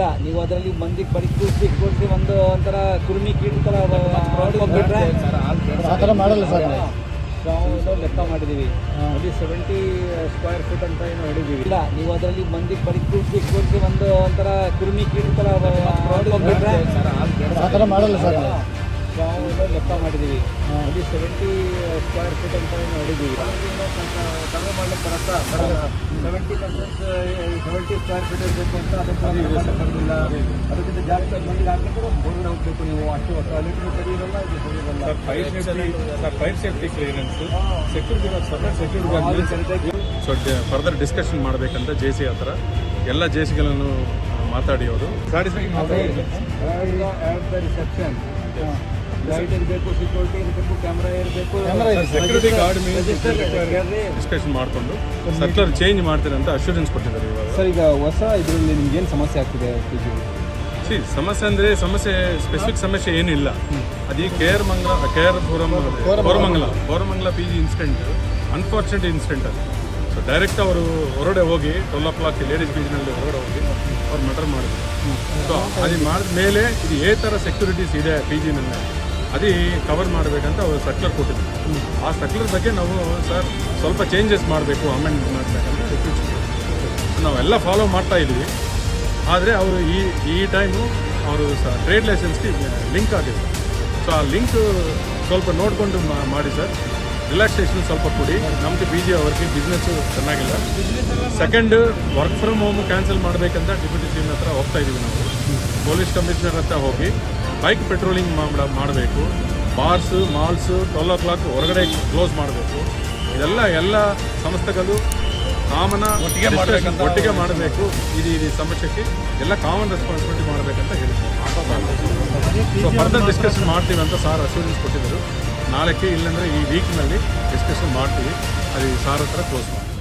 ಇಲ್ಲ ನೀವು ಅದರಲ್ಲಿ ಮಂದಿಗೆ ಬರೀ ಕೂರಿಸಿ ಕೂರಿಸಿ ಒಂದು ಒಂಥರ ಕುರ್ಮಿ ಕೀಟ ಥರ ಆ ಥರ ಮಾಡಲ್ಲ ಸರ್ ನಾವು. ಲೆಕ್ಕ ಮಾಡಿದ್ದೀವಿ ಅಲ್ಲಿ ಸೆವೆಂಟಿ ಸ್ಕ್ವೇರ್ ಫೀಟ್ ಅಂತ ಏನು ಹೊಡಿದ್ದೀವಿ ಇಲ್ಲ ನೀವು ಅದರಲ್ಲಿ ಮಂದಿಗೆ ಬರೀ ಕೂರಿಸಿ ಕೂರಿಸಿ ಒಂದು ಒಂಥರ ಕುರ್ಮಿ ಕೀಟ ಥರ ಆ ಥರ ಮಾಡಲ್ಲ ಸರ್ ನಾವು ಲೆಕ್ಕ ಮಾಡಿದ್ದೀವಿ. ಅಲ್ಲಿ ಸೆವೆಂಟಿ ಸ್ಕ್ವೇರ್ ಫೀಟ್ ಅಂತ ಏನು ಹೊಡಿದ್ದೀವಿ ಕಡಿಮೆ ಮಾಡ್ಲಿಕ್ಕೆ ಬರಲ್ಲ. Seventy percent seventy square feet ಇರಬೇಕು ಅಂತ ಅದಕ್ಕೆ ಬರಲಿಲ್ಲ ಅದಕ್ಕಿಂತ ಜಾಸ್ತಿ ಮಂದಿಗೆ ಹಾಕಿದ್ರೆ ಬೋರ್ಡ್ ಹೋಗ್ಬೇಕು ನೀವು. ಅಷ್ಟು ಕ್ವಾಲಿಟಿ ಸರಿ ಇರಲ್ಲ ಇದು ಸರಿ ಇರಲ್ಲ sir fire safety sir fire safety clearance security separate security so further discussion ಮಾಡಬೇಕಂತ ಜೆ ಸಿ ಹತ್ರ. ಎಲ್ಲ ಜೆ ಸಿಗಳನ್ನು ಮಾತಾಡಿ ಅವರು ಸ್ಯಾಟಿಸ್ಫೈ ರಿಸೆಪ್ಷನ್ ಲೈಟ್ ಇರಬೇಕು ಸೆಕ್ಯೂರಿಟಿ ಇರಬೇಕು. ಕ್ಯಾಮ್ರಾ ಇರಬೇಕು ಸೆಕ್ಯೂರಿಟಿ ಗಾರ್ಡ್ ರಿಜಿಸ್ಟರ್ ಡಿಸ್ಕಷನ್ ಮಾಡಿಕೊಂಡು ಸರ್ಕ್ಯುಲರ್ ಚೇಂಜ್ ಮಾಡ್ತಾರೆ ಅಂತ ಅಶ್ಯೂರೆನ್ಸ್ ಕೊಟ್ಟಿದ್ದಾರೆ ಇವಾಗ. ಸರ್ ಈಗ ಹೊಸ ಇದರಲ್ಲಿ ನಿಮ್ಗೆ ಏನು ಸಮಸ್ಯೆ ಆಗ್ತಿದೆ ಸಿ ಸಮಸ್ಯೆ ಅಂದರೆ ಸಮಸ್ಯೆ ಸ್ಪೆಸಿಫಿಕ್ ಸಮಸ್ಯೆ ಏನಿಲ್ಲ. ಅದು ಈ ಕೇರ್ ಮಂಗಲ ಕೇರ್ Puram Koramangala. Koramangala. P G incident unfortunate incident ಅದು. ಸೊ ಡೈರೆಕ್ಟ್ ಅವರು ಹೊರಗಡೆ ಹೋಗಿ ಟ್ವೆಲ್ ಓ ಕ್ಲಾಕ್ ಲೇಡೀಸ್ ಬೀಚ್ನಲ್ಲಿ ಹೊರಗಡೆ ಹೋಗಿ ಅವ್ರು ಮರ್ಡರ್ ಮಾಡಿದ್ರು. ಸೊ ಅದು ಮಾಡಿದ ಮೇಲೆ ಇದು ಏ ಥರ ಸೆಕ್ಯೂರಿಟೀಸ್ ಇದೆ ಪಿ ಜಿನಲ್ಲಿ ಅದು ಕವರ್ ಮಾಡಬೇಕಂತ ಅವರು ಸರ್ಕ್ಯುಲರ್ ಕೊಟ್ಟಿದ್ರು. ಆ ಸರ್ಕ್ಯುಲರ್ ಬಗ್ಗೆ ನಾವು ಸರ್ ಸ್ವಲ್ಪ ಚೇಂಜಸ್ ಮಾಡಬೇಕು ಅಮೆಂಡ್ ಮಾಡಬೇಕಂತ ರಿಕ್ವೆಸ್ಟ್ ನಾವೆಲ್ಲ ಫಾಲೋ ಮಾಡ್ತಾ ಇದ್ವಿ ಆದರೆ ಅವರು ಈ ಈ ಟೈಮು ಅವರು ಸಹ ಟ್ರೇಡ್ ಲೈಸೆನ್ಸ್ಗೆ ಲಿಂಕ್ ಆಗಿದೆ ಸೊ ಆ ಲಿಂಕ್ ಸ್ವಲ್ಪ ನೋಡಿಕೊಂಡು ಮಾಡಿ ಸರ್ ರಿಲ್ಯಾಕ್ಸೇಷನ್ ಸ್ವಲ್ಪ ಕೊಡಿ. ನಮ್ಮದು ಬಿ ಜಿ ಅವ್ರಿಗೆ ಬಿಸ್ನೆಸ್ಸು ಚೆನ್ನಾಗಿಲ್ಲ. Second work from home cancel ಮಾಡಬೇಕಂತ ಡೆಪ್ಯೂಟಿ ಸಿ ಹತ್ರ ಹೋಗ್ತಾ ಇದ್ದೀವಿ ನಾವು. ಪೊಲೀಸ್ ಕಮಿಷನರ್ ಹತ್ರ ಹೋಗಿ. ಬೈಕ್ ಪೆಟ್ರೋಲಿಂಗ್ ಮಾಡಬೇಕು. Bars malls twelve o'clock ಹೊರಗಡೆ ಕ್ಲೋಸ್ ಮಾಡಬೇಕು. ಇದೆಲ್ಲ ಎಲ್ಲ ಸಂಸ್ಥೆಗಳು ಕಾಮನ ಒಟ್ಟಿಗೆ ಮಾಡಬೇಕಂತ ಒಟ್ಟಿಗೆ ಮಾಡಬೇಕು. ಇದು ಇದು ಸಮಸ್ಯೆಗೆ ಎಲ್ಲ ಕಾಮನ್ ರೆಸ್ಪಾನ್ಸಿಬಿಲಿಟಿ ಮಾಡಬೇಕಂತ ಹೇಳಿದ್ರು. ಸೊ ಫರ್ದರ್ ಡಿಸ್ಕಷನ್ ಮಾಡ್ತೀವಿ ಅಂತ ಸಾರ್ ಅಶ್ಯೂರೆನ್ಸ್ ಕೊಟ್ಟಿದ್ದರು. ನಾಳೆಗೆ ಇಲ್ಲಾಂದರೆ ಈ ವೀಕ್ನಲ್ಲಿ ಡಿಸ್ಕಷನ್ ಮಾಡ್ತೀವಿ. ಅದು ಸಾರ್ ಹತ್ರ ಕ್ಲೋಸ್ ಮಾಡ್ತೀವಿ.